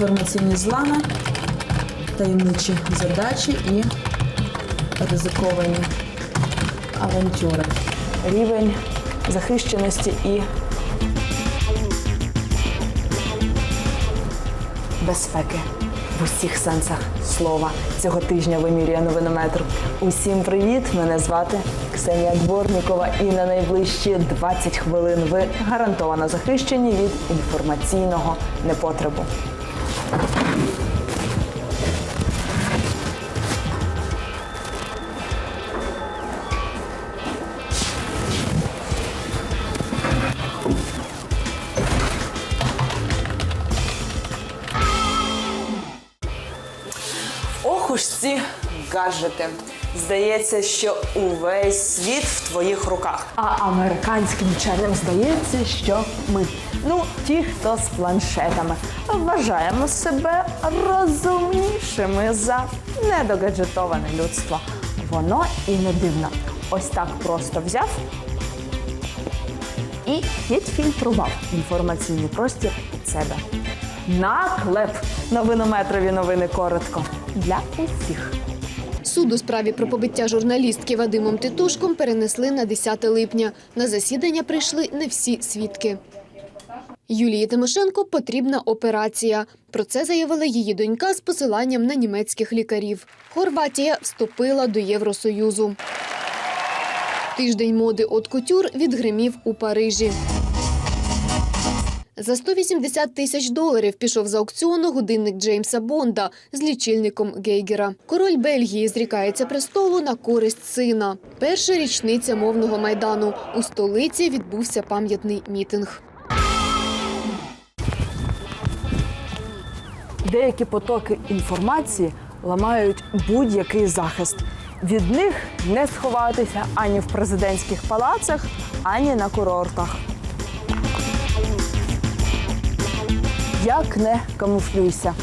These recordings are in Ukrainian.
інформаційні злами, таємничі задачі і ризиковані авантюри. Рівень захищеності і безпеки в усіх сенсах слова цього тижня вимірює новинометр. Усім привіт! Мене звати Ксенія Дворнікова. І на найближчі 20 хвилин ви гарантовано захищені від інформаційного непотребу. Ох уж ці гаджети. Здається, що увесь світ в твоїх руках. А американським вченим здається, що ми, ну ті, хто з планшетами, вважаємо себе розумнішими за недогаджетоване людство. Воно і не дивно. Ось так просто взяв і відфільтрував інформаційний простір від себе. Наклеп новинометрові новини коротко для усіх. Суд у справі про побиття журналістки Вадимом Титушком перенесли на 10 липня. На засідання прийшли не всі свідки. Юлії Тимошенко потрібна операція. Про це заявила її донька з посиланням на німецьких лікарів. Хорватія вступила до Євросоюзу. Тиждень моди от кутюр відгримів у Парижі. За 180 тисяч доларів пішов з аукціону годинник Джеймса Бонда з лічильником Гейгера. Король Бельгії зрікається престолу на користь сина. Перша річниця мовного майдану. У столиці відбувся пам'ятний мітинг. Деякі потоки інформації ламають будь-який захист. Від них не сховатися ані в президентських палацах, ані на курортах. Як не камуфлюйся.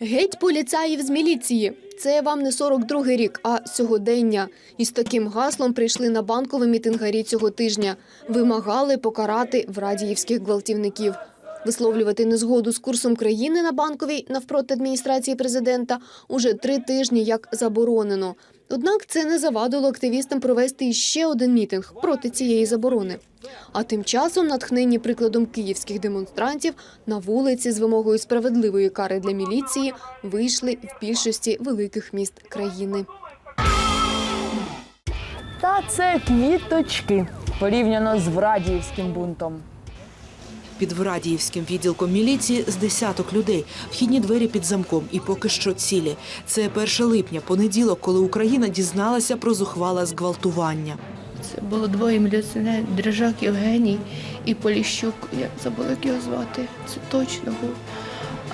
Геть поліцаїв з міліції. Це вам не 42-й рік, а сьогодення. І з таким гаслом прийшли на банкові мітингарі цього тижня. Вимагали покарати врадіївських гвалтівників. Висловлювати незгоду з курсом країни на банковій навпроти адміністрації президента уже три тижні як заборонено. Однак це не завадило активістам провести іще один мітинг проти цієї заборони. А тим часом, натхнені прикладом київських демонстрантів, на вулиці з вимогою справедливої кари для міліції вийшли в більшості великих міст країни. Та це квіточки порівняно з Врадіївським бунтом. Під Врадіївським відділком міліції з десяток людей. Вхідні двері під замком і поки що цілі. Це 1 липня, понеділок, коли Україна дізналася про зухвале зґвалтування. Це було двоє міліціонерів, Дрижак Євгеній і Поліщук. Я забула, як його звати. Це точно був.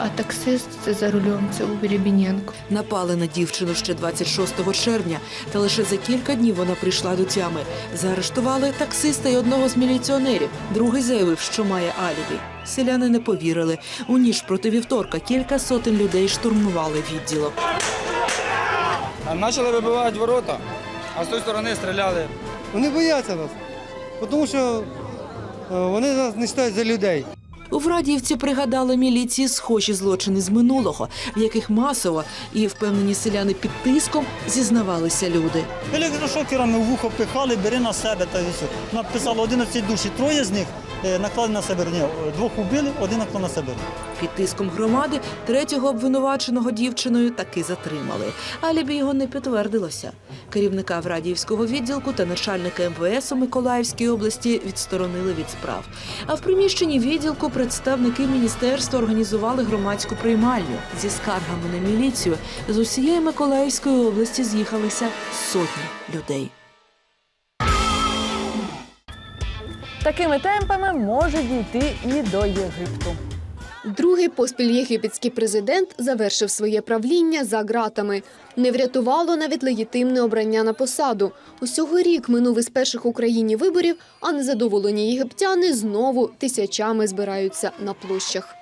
А таксист це за рулем, це був Рябіненко. Напали на дівчину ще 26 червня, та лише за кілька днів вона прийшла до тями. Заарештували таксиста і одного з міліціонерів. Другий заявив, що має алібі. Селяни не повірили. У ніж проти вівторка кілька сотень людей штурмували відділок. Почали вибивати ворота, а з тої сторони стріляли. Вони бояться нас, тому що е, вони нас не вважають за людей. У Врадіївці пригадали міліції схожі злочини з минулого, в яких масово і впевнені селяни під тиском зізнавалися люди. Електрошокерами в вухо пихали, бери на себе та все. Написало 11 душі, троє з них наклали на себе. Ні, двох убили, один наклав на себе. Під тиском громади третього обвинуваченого дівчиною таки затримали. Алібі його не підтвердилося. Керівника Врадіївського відділку та начальника МВС у Миколаївській області відсторонили від справ. А в приміщенні відділку представники міністерства організували громадську приймальню зі скаргами на міліцію. З усієї Миколаївської області з'їхалися сотні людей. Такими темпами може дійти і до Єгипту. Другий поспіль єгипетський президент завершив своє правління за ґратами. Не врятувало навіть легітимне обрання на посаду. Усього рік минув із перших в Україні виборів, а незадоволені єгиптяни знову тисячами збираються на площах.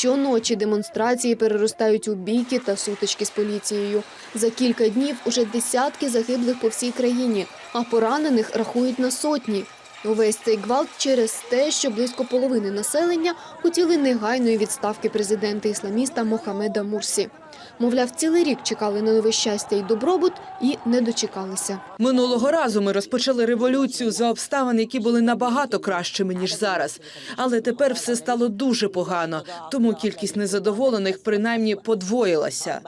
Щоночі демонстрації переростають у бійки та сутички з поліцією. За кілька днів уже десятки загиблих по всій країні, а поранених рахують на сотні. Увесь цей гвалт через те, що близько половини населення хотіли негайної відставки президента ісламіста Мохамеда Мурсі. Мовляв, цілий рік чекали на нове щастя і добробут і не дочекалися. Минулого разу ми розпочали революцію за обставин, які були набагато кращими ніж зараз. Але тепер все стало дуже погано, тому кількість незадоволених принаймні подвоїлася.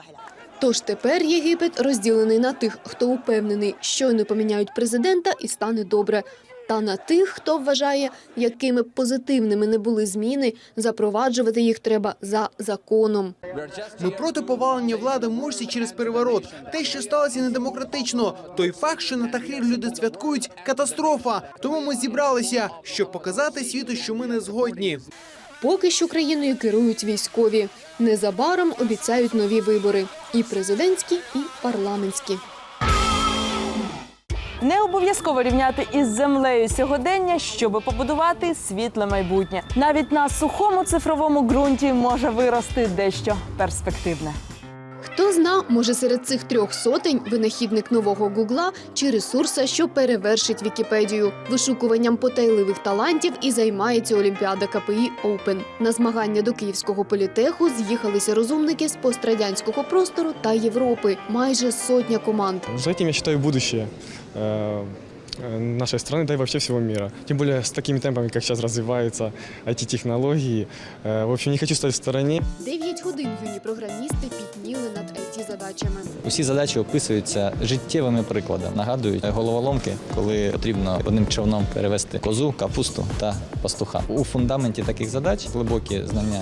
Тож тепер Єгипет розділений на тих, хто упевнений, щойно поміняють президента і стане добре. Та на тих, хто вважає, якими б позитивними не були зміни, запроваджувати їх треба за законом. Ми проти повалення влади Мурсі через переворот. Те, що сталося недемократично. Той факт, що на Тахрір люди святкують катастрофа. Тому ми зібралися, щоб показати світу, що ми не згодні. Поки що країною керують військові. Незабаром обіцяють нові вибори і президентські, і парламентські. Не обов'язково рівняти із землею сьогодення, щоб побудувати світле майбутнє. Навіть на сухому цифровому ґрунті може вирости дещо перспективне. Хто зна, може серед цих трьох сотень винахідник нового гугла чи ресурса, що перевершить Вікіпедію. Вишукуванням потайливих талантів і займається Олімпіада КПІ Open. На змагання до Київського політеху з'їхалися розумники з пострадянського простору та Європи. Майже сотня команд. За этим, я считаю, будущее э, э, нашей страны, да и вообще всего мира. Тем более с такими темпами, как сейчас развиваются IT-технологии. Э, В общем, не хочу стать в стороне. Дев'ять годин юні програмісти підніли над it задачами. Усі задачі описуються життєвими прикладами. Нагадують головоломки, коли потрібно одним човном перевести козу, капусту та пастуха. У фундаменті таких задач глибокі знання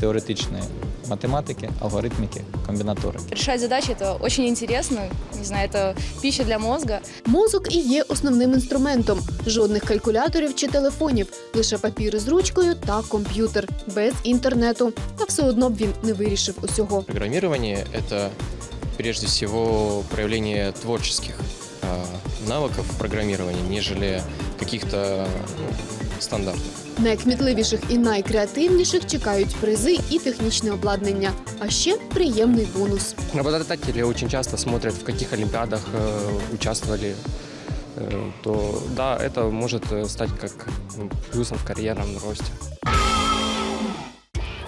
теоретичної математики, алгоритміки, комбінаторики. Решать задачи это очень интересно, не знаю, это пища для мозга. Мозок і є основним інструментом. Жодних калькуляторів чи телефонів, лише папір із ручкою та комп'ютер без інтернету. Та все одно б він не вирішив усього. Программирование — это прежде всего проявление творческих э, навыков программирования, нежели каких-то ну, стандартов. Найкмітливіших і найкреативніших чекають призи і технічне обладнання, а ще приємний бонус. Работодатели очень часто смотрят, в каких олимпиадах э, участвовали, э, то да, это может э, стать как ну, плюсом в карьерном росте.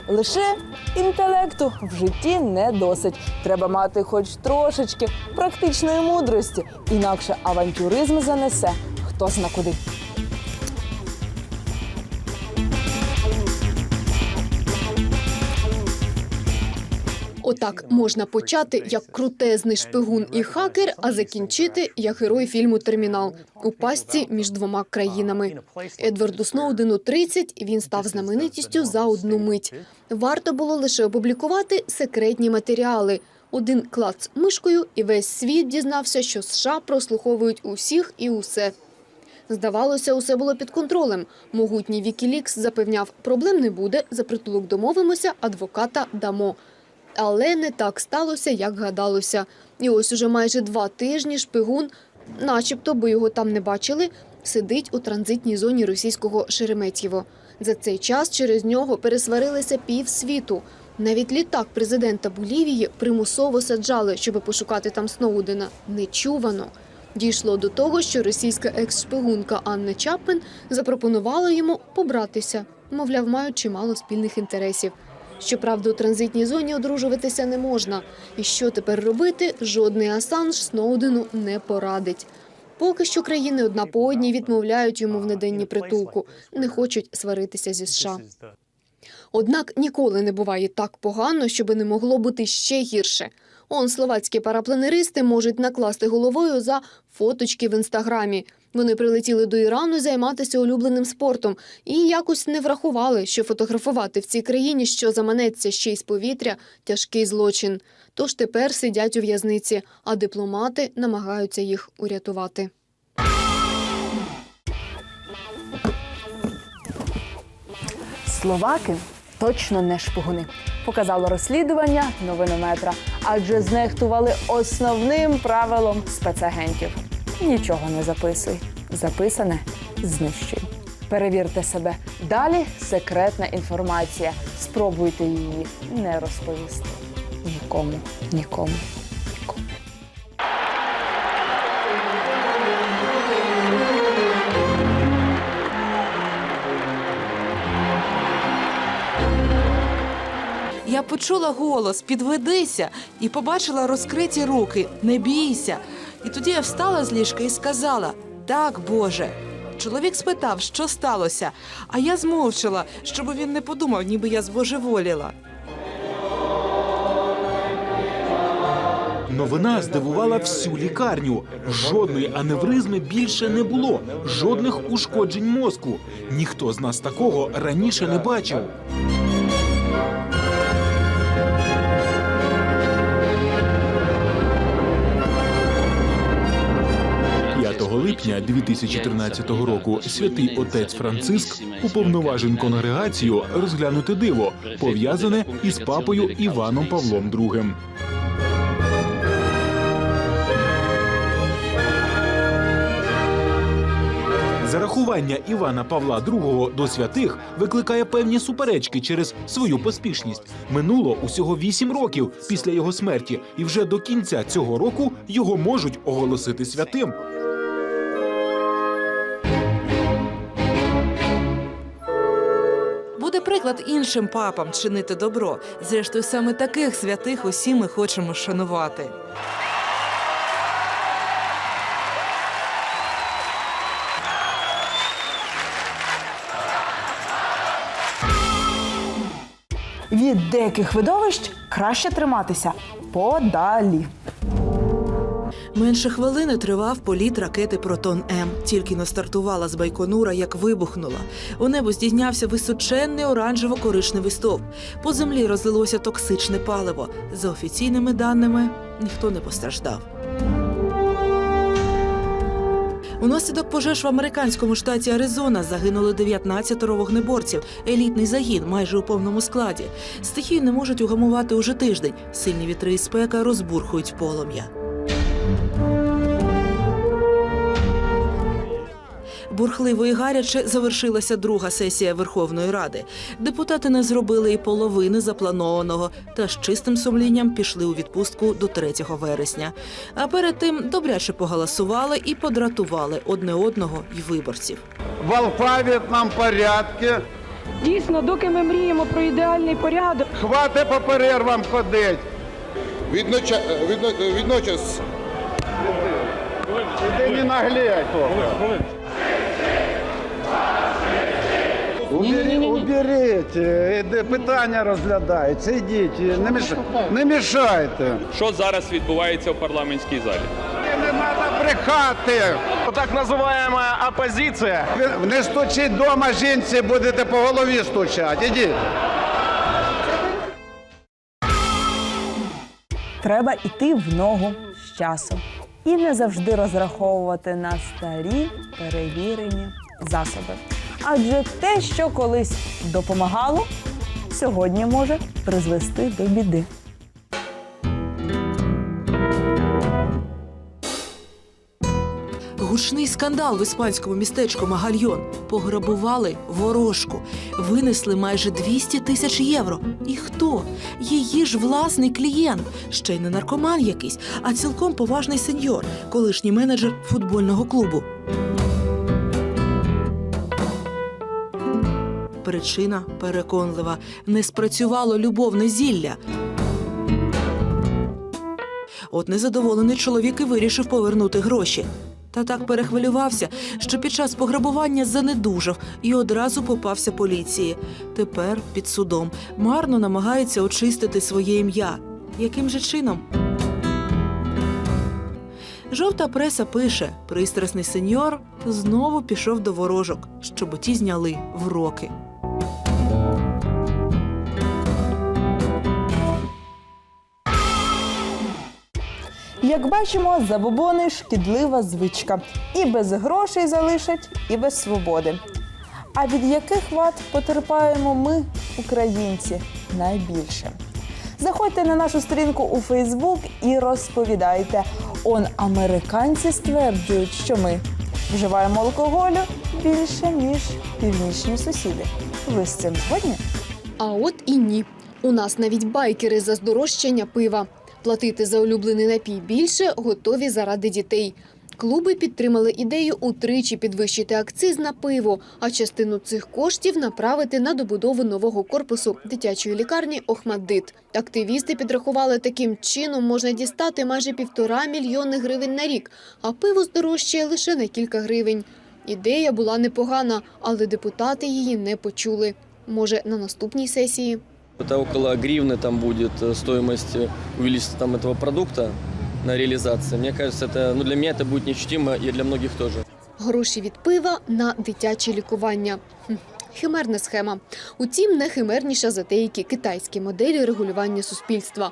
Лише інтелекту в житті не досить. Треба мати хоч трошечки практичної мудрості, інакше авантюризм занесе хто зна куди. Отак можна почати як крутезний шпигун і хакер, а закінчити як герой фільму Термінал у пастці між двома країнами. Едварду Сноудену 30, він став знаменитістю за одну мить. Варто було лише опублікувати секретні матеріали. Один клац мишкою, і весь світ дізнався, що США прослуховують усіх і усе. Здавалося, усе було під контролем. Могутній Вікілікс запевняв, проблем не буде, за притулок домовимося, адвоката дамо. Але не так сталося, як гадалося. І ось уже майже два тижні шпигун, начебто, бо його там не бачили, сидить у транзитній зоні російського Шереметьєво. За цей час через нього пересварилися півсвіту. Навіть літак президента Болівії примусово саджали, щоб пошукати там Сноудена. Нечувано. Дійшло до того, що російська екс-шпигунка Анна Чапмен запропонувала йому побратися. Мовляв, мають чимало спільних інтересів. Щоправда, у транзитній зоні одружуватися не можна. І що тепер робити, жодний Асанж Сноудену не порадить. Поки що країни одна по одній відмовляють йому в наденні притулку, не хочуть сваритися зі США. Однак ніколи не буває так погано, щоби не могло бути ще гірше. Он словацькі парапланеристи можуть накласти головою за фоточки в інстаграмі. Вони прилетіли до Ірану займатися улюбленим спортом і якось не врахували, що фотографувати в цій країні, що заманеться ще й з повітря, тяжкий злочин. Тож тепер сидять у в'язниці, а дипломати намагаються їх урятувати. Словаки точно не шпигуни. Показало розслідування новинометра, адже знехтували основним правилом спецагентів. Нічого не записуй. Записане знищуй. Перевірте себе. Далі секретна інформація. Спробуйте її не розповісти. Нікому, нікому, нікому. Я почула голос Підведися і побачила розкриті руки Не бійся. І тоді я встала з ліжка і сказала Так, Боже. Чоловік спитав, що сталося, а я змовчала, щоб він не подумав, ніби я збожеволіла. Новина здивувала всю лікарню. Жодної аневризми більше не було, жодних ушкоджень мозку. Ніхто з нас такого раніше не бачив. «5 липня 2013 року святий отець Франциск уповноважен конгрегацію розглянути диво, пов'язане із папою Іваном Павлом II. Зарахування Івана Павла II до святих викликає певні суперечки через свою поспішність. Минуло усього вісім років після його смерті, і вже до кінця цього року його можуть оголосити святим. Приклад іншим папам чинити добро. Зрештою, саме таких святих усі ми хочемо шанувати. Від деяких видовищ краще триматися подалі. Менше хвилини тривав політ ракети Протон М. Тільки не стартувала з Байконура, як вибухнула. У небо здійнявся височенний оранжево-коричневий стовп. По землі розлилося токсичне паливо. За офіційними даними, ніхто не постраждав. Унаслідок пожеж в американському штаті Аризона загинули 19 вогнеборців. Елітний загін майже у повному складі. Стихію не можуть угамувати уже тиждень. Сильні вітри і спека розбурхують полум'я. Бурхливо і гаряче завершилася друга сесія Верховної Ради. Депутати не зробили і половини запланованого та з чистим сумлінням пішли у відпустку до 3 вересня. А перед тим добряче погаласували і подратували одне одного й виборців. в алфавітному порядку. Дійсно, доки ми мріємо про ідеальний порядок, Хвати по перервам ходить. Відноча... Відно... Відночас Іди не наглей. Уберіть, уберіть, іде, питання розглядається, ідіть, не, міш... не мішайте. Що зараз відбувається в парламентській залі? Не треба брехати. Так називаємо опозиція. Не стучіть вдома жінці, будете по голові стучати. Ідіть. Треба йти в ногу з часом і не завжди розраховувати на старі перевірені засоби. Адже те, що колись допомагало, сьогодні може призвести до біди. Гучний скандал в іспанському містечку Магальйон. Пограбували ворожку, винесли майже 200 тисяч євро. І хто? Її ж власний клієнт, ще й не наркоман якийсь, а цілком поважний сеньор, колишній менеджер футбольного клубу. Причина переконлива: не спрацювало любовне зілля. От незадоволений чоловік і вирішив повернути гроші. Та так перехвилювався, що під час пограбування занедужав і одразу попався поліції. Тепер під судом марно намагається очистити своє ім'я. Яким же чином? Жовта преса пише: пристрасний сеньор знову пішов до ворожок, щоб ті зняли вроки. Як бачимо, забобони шкідлива звичка. І без грошей залишать, і без свободи. А від яких вад потерпаємо ми, українці, найбільше? Заходьте на нашу сторінку у Фейсбук і розповідайте. Он американці стверджують, що ми вживаємо алкоголю більше, ніж північні сусіди. Ви з цим згодні? А от і ні. У нас навіть байкери за здорожчання пива. Платити за улюблений напій більше готові заради дітей. Клуби підтримали ідею утричі підвищити акциз на пиво, а частину цих коштів направити на добудову нового корпусу дитячої лікарні Охмаддит. Активісти підрахували, таким чином можна дістати майже півтора мільйони гривень на рік, а пиво здорожчає лише на кілька гривень. Ідея була непогана, але депутати її не почули. Може, на наступній сесії. Это около гривны там будет э, стоимость э, увеличиться там этого продукта на реализации. Мне кажется, это, ну, для меня это будет неощутимо и для многих тоже. Гроші від пива на дитяче лікування. Хм, Химерна схема. Утім, не химерніша за деякі китайські моделі регулювання суспільства.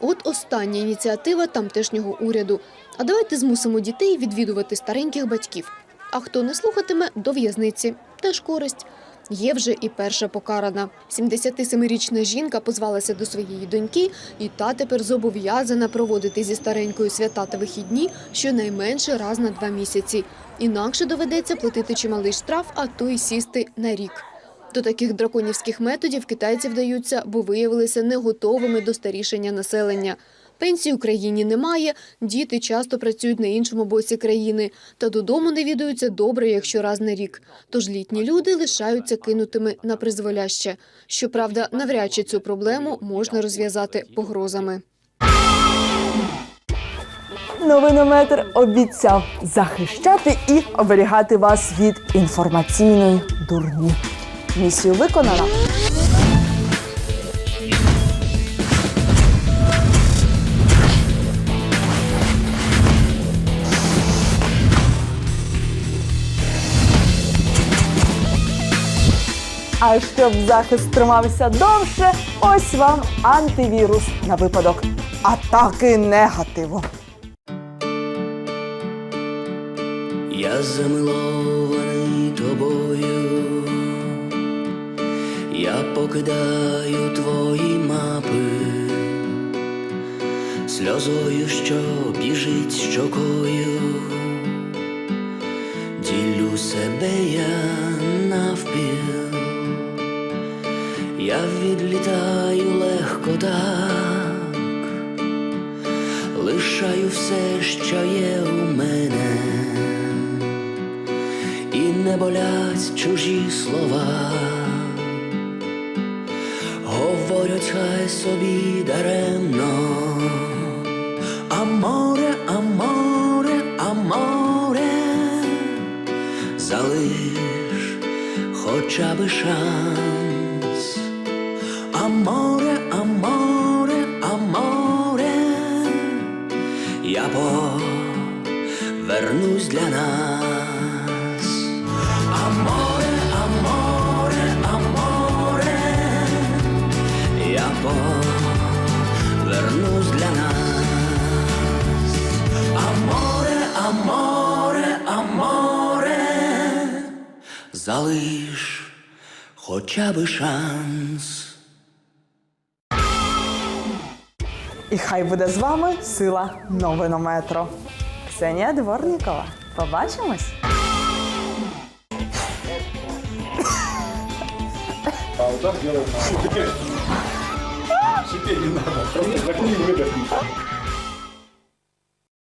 От остання ініціатива тамтешнього уряду. А давайте змусимо дітей відвідувати стареньких батьків. А хто не слухатиме до в'язниці. Теж користь. Є вже і перша покарана. 77-річна жінка позвалася до своєї доньки, і та тепер зобов'язана проводити зі старенькою свята та вихідні щонайменше раз на два місяці. Інакше доведеться платити чималий штраф, а то й сісти на рік. До таких драконівських методів китайці вдаються, бо виявилися не готовими до старішення населення. Пенсій в країні немає, діти часто працюють на іншому боці країни, та додому навідуються добре, якщо раз на рік. Тож літні люди лишаються кинутими на призволяще. Щоправда, навряд чи цю проблему можна розв'язати погрозами. Новинометр обіцяв захищати і оберігати вас від інформаційної дурні. Місію виконано. А щоб захист тримався довше, ось вам антивірус на випадок атаки негативу. Я замилований тобою, я покидаю твої мапи, сльозою, що біжить щокою, ділю себе я навпіл, я відлітаю легко так, лишаю все, що є у мене і не болять чужі слова. Говорять, хай собі даремно. Аморе, аморе, аморе, залиш хоча би шанс. Повернусь для нас. Аморе, аморе, аморе, я повернусь для нас. Аморе, аморе, аморе, залиш хоча би шанс. І хай буде з вами сила новинометро. Ксенія Дворнікова. Побачимось! А делать надо. Шипеть не надо. Просто закни и выдохни.